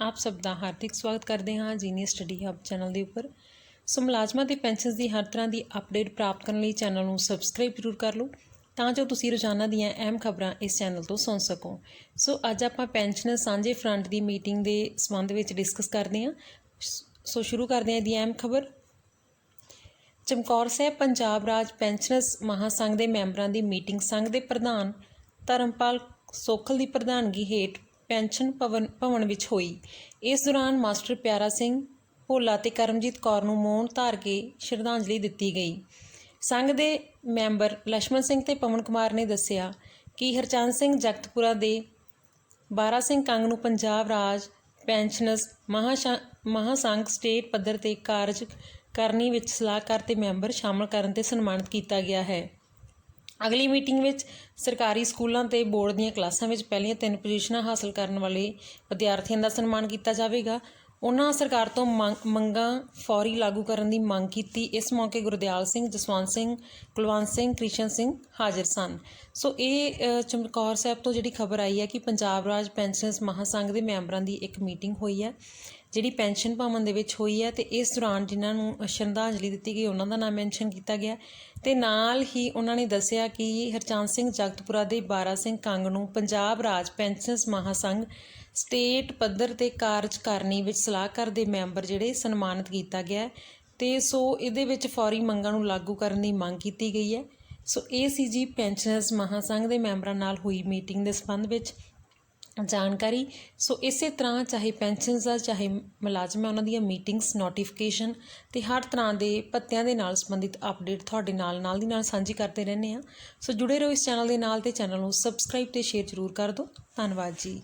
ਆਪ ਸਭ ਦਾ ਹਾਰਦਿਕ ਸਵਾਗਤ ਕਰਦੇ ਹਾਂ ਜੀਨੀਅਸ ਸਟੱਡੀ ਹੱਬ ਚੈਨਲ ਦੇ ਉੱਪਰ। ਸੋ ਮੁਲਾਜ਼ਮਾਂ ਦੇ ਪੈਨਸ਼ਨਸ ਦੀ ਹਰ ਤਰ੍ਹਾਂ ਦੀ ਅਪਡੇਟ ਪ੍ਰਾਪਤ ਕਰਨ ਲਈ ਚੈਨਲ ਨੂੰ ਸਬਸਕ੍ਰਾਈਬ ਜ਼ਰੂਰ ਕਰ ਲਓ ਤਾਂ ਜੋ ਤੁਸੀਂ ਰੋਜ਼ਾਨਾ ਦੀਆਂ ਅਹਿਮ ਖਬਰਾਂ ਇਸ ਚੈਨਲ ਤੋਂ ਸੁਣ ਸਕੋ। ਸੋ ਅੱਜ ਆਪਾਂ ਪੈਨਸ਼ਨਰ ਸਾਂਝੇ ਫਰੰਟ ਦੀ ਮੀਟਿੰਗ ਦੇ ਸੰਬੰਧ ਵਿੱਚ ਡਿਸਕਸ ਕਰਦੇ ਹਾਂ। ਸੋ ਸ਼ੁਰੂ ਕਰਦੇ ਹਾਂ ਦੀ ਅਹਿਮ ਖਬਰ। ਚਮਕੌਰ ਸਾਹਿਬ ਪੰਜਾਬ ਰਾਜ ਪੈਨਸ਼ਨਰਸ ਮਹਾਸੰਘ ਦੇ ਮੈਂਬਰਾਂ ਦੀ ਮੀਟਿੰਗ ਸੰਘ ਦੇ ਪ੍ਰਧਾਨ ਧਰਮਪਾਲ ਸੋਖਲ ਦੀ ਪ੍ਰਧਾਨਗੀ ਹੇਠ ਪੈਨਸ਼ਨ ਭਵਨ ਭਵਨ ਵਿੱਚ ਹੋਈ। ਇਸ ਦੌਰਾਨ ਮਾਸਟਰ ਪਿਆਰਾ ਸਿੰਘ ਭੋਲਾ ਤੇ ਕਰਮਜੀਤ ਕੌਰ ਨੂੰ ਮੌਨ ਧਾਰ ਕੇ ਸ਼ਰਧਾਂਜਲੀ ਦਿੱਤੀ ਗਈ। ਸੰਘ ਦੇ ਮੈਂਬਰ ਲక్ష్మణ ਸਿੰਘ ਤੇ ਪਵਨ ਕੁਮਾਰ ਨੇ ਦੱਸਿਆ ਕਿ ਹਰਚੰਦ ਸਿੰਘ ਜਗਤਪੁਰਾ ਦੇ 12 ਸਿੰਘ ਕੰਗ ਨੂੰ ਪੰਜਾਬ ਰਾਜ ਪੈਨਸ਼ਨਰਸ ਮਹਾਸੰਘ ਸਟੇਟ ਪੱਧਰ ਤੇ ਕਾਰਜ ਕਰਨੀ ਵਿੱਚ ਸਲਾਹਕਾਰ ਤੇ ਮੈਂਬਰ ਸ਼ਾਮਲ ਕਰਨ ਤੇ ਸਨਮਾਨਿਤ ਕੀਤਾ ਗਿਆ ਹੈ। ਅਗਲੀ ਮੀਟਿੰਗ ਵਿੱਚ ਸਰਕਾਰੀ ਸਕੂਲਾਂ ਤੇ ਬੋਰਡ ਦੀਆਂ ਕਲਾਸਾਂ ਵਿੱਚ ਪਹਿਲੀਆਂ ਤਿੰਨ ਪੋਜੀਸ਼ਨਾਂ ਹਾਸਲ ਕਰਨ ਵਾਲੇ ਵਿਦਿਆਰਥੀਆਂ ਦਾ ਸਨਮਾਨ ਕੀਤਾ ਜਾਵੇਗਾ। ਉਹਨਾਂ ਸਰਕਾਰ ਤੋਂ ਮੰਗ- ਮੰਗਾਂ ਫੌਰੀ ਲਾਗੂ ਕਰਨ ਦੀ ਮੰਗ ਕੀਤੀ। ਇਸ ਮੌਕੇ ਗੁਰਦਿਆਲ ਸਿੰਘ ਜਸਵੰਤ ਸਿੰਘ ਕੁਲਵੰਤ ਸਿੰਘ ਕ੍ਰਿਸ਼ਨ ਸਿੰਘ ਹਾਜ਼ਰ ਸਨ। ਸੋ ਇਹ ਅ, ਚਮਕੌਰ ਸਾਹਿਬ ਤੋਂ ਜਿਹੜੀ ਖਬਰ ਆਈ ਹੈ ਕਿ ਪੰਜਾਬ ਰਾਜ ਪੈਨਸ਼ਨਰਸ ਮਹਾਸੰਘ ਦੇ ਮੈਂਬਰਾਂ ਦੀ ਇੱਕ ਮੀਟਿੰਗ ਹੋਈ ਹੈ ਜਿਹੜੀ ਪੈਨਸ਼ਨ ਭਵਨ ਦੇ ਵਿੱਚ ਹੋਈ ਹੈ ਤੇ ਇਸ ਦੌਰਾਨ ਜਿਨ੍ਹਾਂ ਨੂੰ ਸ਼ਰਧਾਂਜਲੀ ਦਿੱਤੀ ਗਈ ਉਹਨਾਂ ਦਾ ਨਾਮ ਮੈਂਸ਼ਨ ਕੀਤਾ ਗਿਆ। ਤੇ ਨਾਲ ਹੀ ਉਹਨਾਂ ਨੇ ਦੱਸਿਆ ਕਿ ਹਰਚੰਦ ਸਿੰਘ ਜਗਤਪੁਰਾ ਦੇ ਬਾਰਾ ਸਿੰਘ ਕੰਗ ਨੂੰ ਪੰਜਾਬ ਰਾਜ ਪੈਨਸ਼ਨਰਸ ਮਹਾਸੰਘ ਸਟੇਟ ਪੱਧਰ ਤੇ ਕਾਰਜਕਾਰਨੀ ਵਿੱਚ ਸਲਾਹਕਾਰ ਦੇ ਮੈਂਬਰ ਜਿਹੜੇ ਸਨਮਾਨਿਤ ਕੀਤਾ ਗਿਆ ਹੈ ਤੇ ਸੋ ਇਹਦੇ ਵਿੱਚ ਫੌਰੀ ਮੰਗਾਂ ਨੂੰ ਲਾਗੂ ਕਰਨ ਦੀ ਮੰਗ ਕੀਤੀ ਗਈ ਹੈ। ਸੋ ਇਹ ਸੀ ਜੀ ਪੈਨਸ਼ਨਰਸ ਮਹਾਸੰਘ ਦੇ ਮੈਂਬਰਾਂ ਨਾਲ ਹੋਈ ਮੀਟਿੰਗ ਦੇ ਸੰਬੰਧ ਵਿੱਚ ਜਾਣਕਾਰੀ। ਸੋ ਇਸੇ ਤਰ੍ਹਾਂ ਚਾਹੇ ਪੈਨਸ਼ਨਸ ਦਾ ਚਾਹੇ ਮੁਲਾਜ਼ਮ ਹੈ ਉਹਨਾਂ ਦੀਆਂ ਮੀਟਿੰਗਸ ਨੋਟੀਫਿਕੇਸ਼ਨ ਤੇ ਹਰ ਤਰ੍ਹਾਂ ਦੇ ਭੱਤਿਆਂ ਦੇ ਨਾਲ ਸੰਬੰਧਿਤ ਅਪਡੇਟ ਤੁਹਾਡੇ ਨਾਲ ਨਾਲ ਦੀ ਨਾਲ ਸਾਂਝੀ ਕਰਦੇ ਰਹਿੰਦੇ ਆ ਸੋ ਜੁੜੇ ਰਹੋ ਇਸ ਚੈਨਲ ਦੇ ਨਾਲ ਤੇ ਚੈਨਲ ਨੂੰ ਸਬਸਕ੍ਰਾਈਬ ਤੇ ਸ਼ੇਅਰ ਜ਼ਰੂਰ ਕਰ ਦਿਓ। ਧੰਨਵਾਦ ਜੀ।